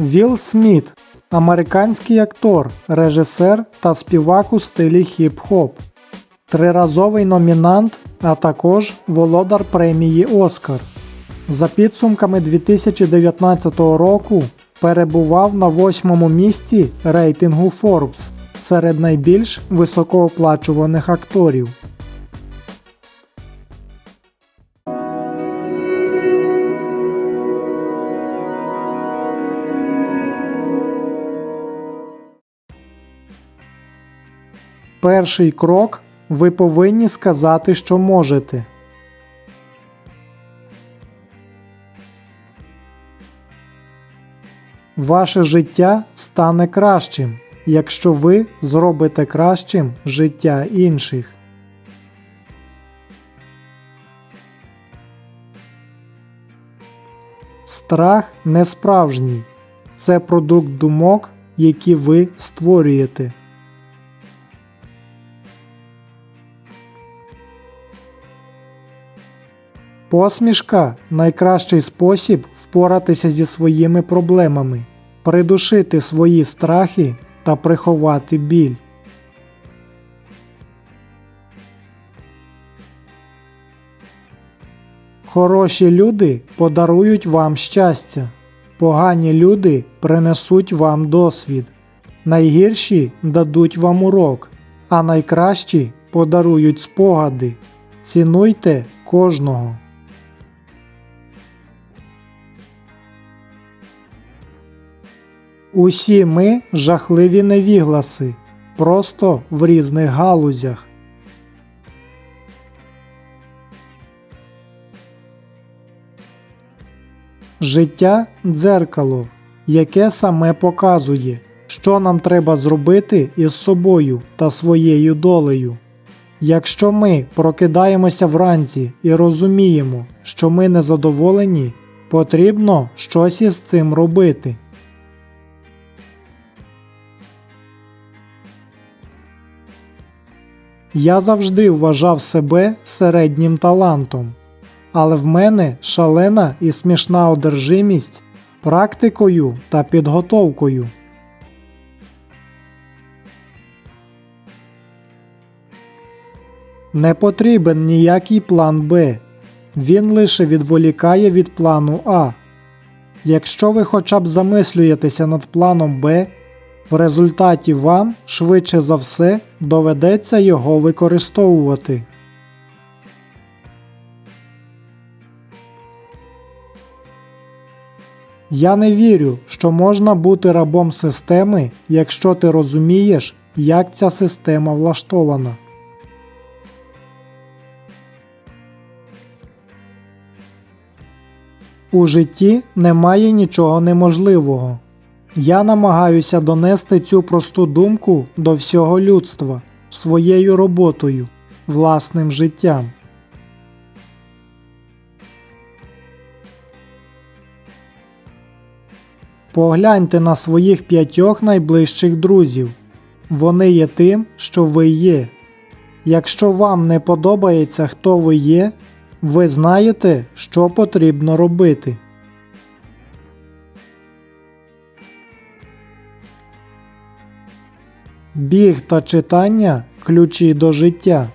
Вілл Сміт американський актор, режисер та співак у стилі хіп-хоп, триразовий номінант, а також володар премії Оскар. За підсумками 2019 року перебував на восьмому місці рейтингу Forbes серед найбільш високооплачуваних акторів. Перший крок ви повинні сказати, що можете. Ваше життя стане кращим, якщо ви зробите кращим життя інших. Страх не справжній. Це продукт думок, які ви створюєте. Посмішка найкращий спосіб впоратися зі своїми проблемами, придушити свої страхи та приховати біль. Хороші люди подарують вам щастя, погані люди принесуть вам досвід, найгірші дадуть вам урок, а найкращі подарують спогади. Цінуйте кожного. Усі ми жахливі невігласи, просто в різних галузях. Життя дзеркало, яке саме показує, що нам треба зробити із собою та своєю долею. Якщо ми прокидаємося вранці і розуміємо, що ми незадоволені, потрібно щось із цим робити. Я завжди вважав себе середнім талантом, але в мене шалена і смішна одержимість практикою та підготовкою. Не потрібен ніякий план Б. Він лише відволікає від плану А. Якщо ви хоча б замислюєтеся над планом Б, в результаті вам, швидше за все, доведеться його використовувати. Я не вірю, що можна бути рабом системи, якщо ти розумієш, як ця система влаштована. У житті немає нічого неможливого. Я намагаюся донести цю просту думку до всього людства своєю роботою, власним життям. Погляньте на своїх п'ятьох найближчих друзів. Вони є тим, що ви є. Якщо вам не подобається, хто ви є, ви знаєте, що потрібно робити. Біг та читання ключі до життя.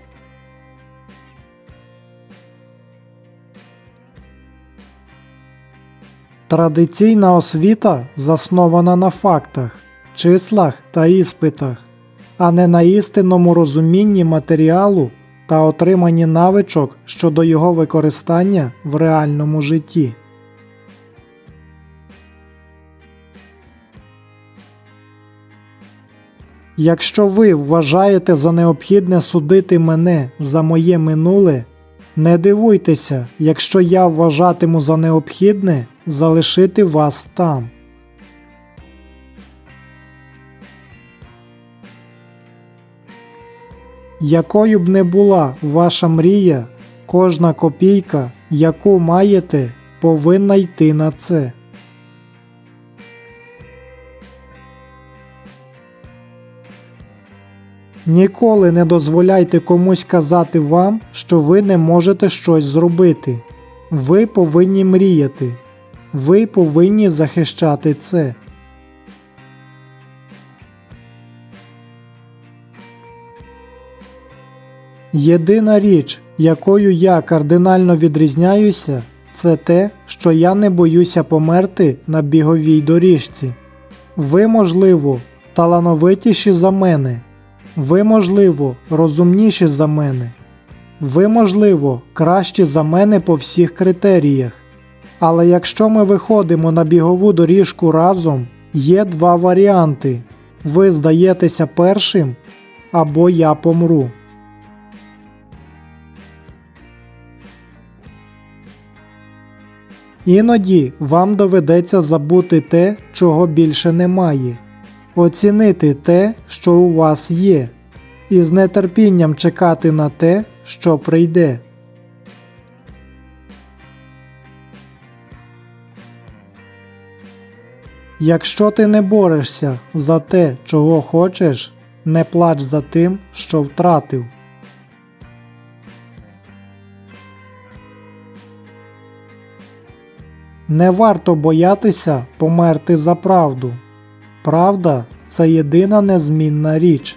Традиційна освіта заснована на фактах, числах та іспитах, а не на істинному розумінні матеріалу та отриманні навичок щодо його використання в реальному житті. Якщо ви вважаєте за необхідне судити мене за моє минуле, не дивуйтеся, якщо я вважатиму за необхідне залишити вас там. Якою б не була ваша мрія, кожна копійка, яку маєте, повинна йти на це. Ніколи не дозволяйте комусь казати вам, що ви не можете щось зробити. Ви повинні мріяти. Ви повинні захищати це. Єдина річ, якою я кардинально відрізняюся, це те, що я не боюся померти на біговій доріжці. Ви, можливо, талановитіші за мене. Ви, можливо, розумніші за мене. Ви, можливо, кращі за мене по всіх критеріях. Але якщо ми виходимо на бігову доріжку разом, є два варіанти: ви здаєтеся першим, або я помру. Іноді вам доведеться забути те, чого більше немає, оцінити те, що у вас є, і з нетерпінням чекати на те, що прийде. Якщо ти не борешся за те, чого хочеш, не плач за тим, що втратив. Не варто боятися померти за правду. Правда це єдина незмінна річ.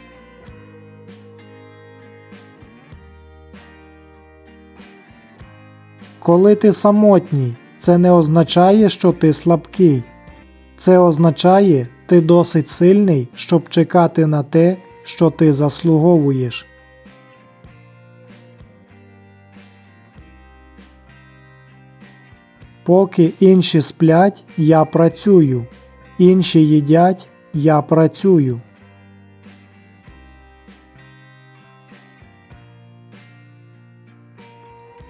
Коли ти самотній, це не означає, що ти слабкий. Це означає, ти досить сильний, щоб чекати на те, що ти заслуговуєш. Поки інші сплять, я працюю, інші їдять, я працюю.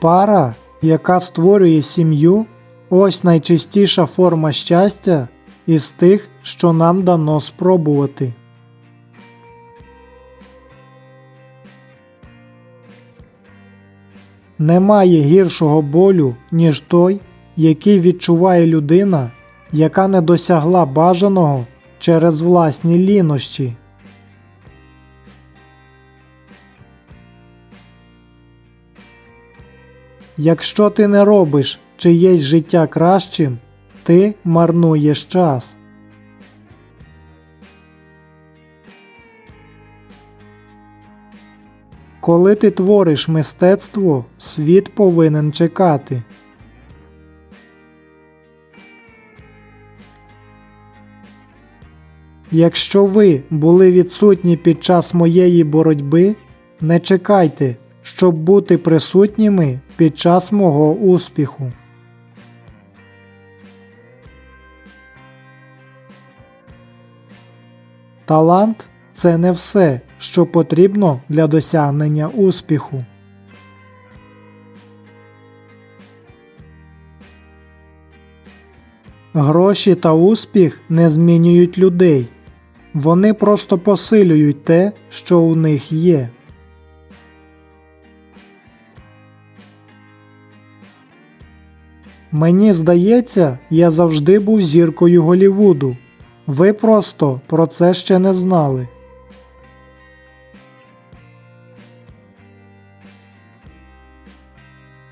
Пара, яка створює сім'ю, ось найчистіша форма щастя із тих, що нам дано спробувати. Немає гіршого болю, ніж той, який відчуває людина, яка не досягла бажаного через власні лінощі. Якщо ти не робиш чиєсь життя кращим, ти марнуєш час. Коли ти твориш мистецтво, світ повинен чекати. Якщо ви були відсутні під час моєї боротьби, не чекайте, щоб бути присутніми під час мого успіху. Талант це не все, що потрібно для досягнення успіху. Гроші та успіх не змінюють людей. Вони просто посилюють те, що у них є. Мені здається, я завжди був зіркою Голівуду. Ви просто про це ще не знали.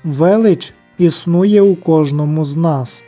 Велич існує у кожному з нас.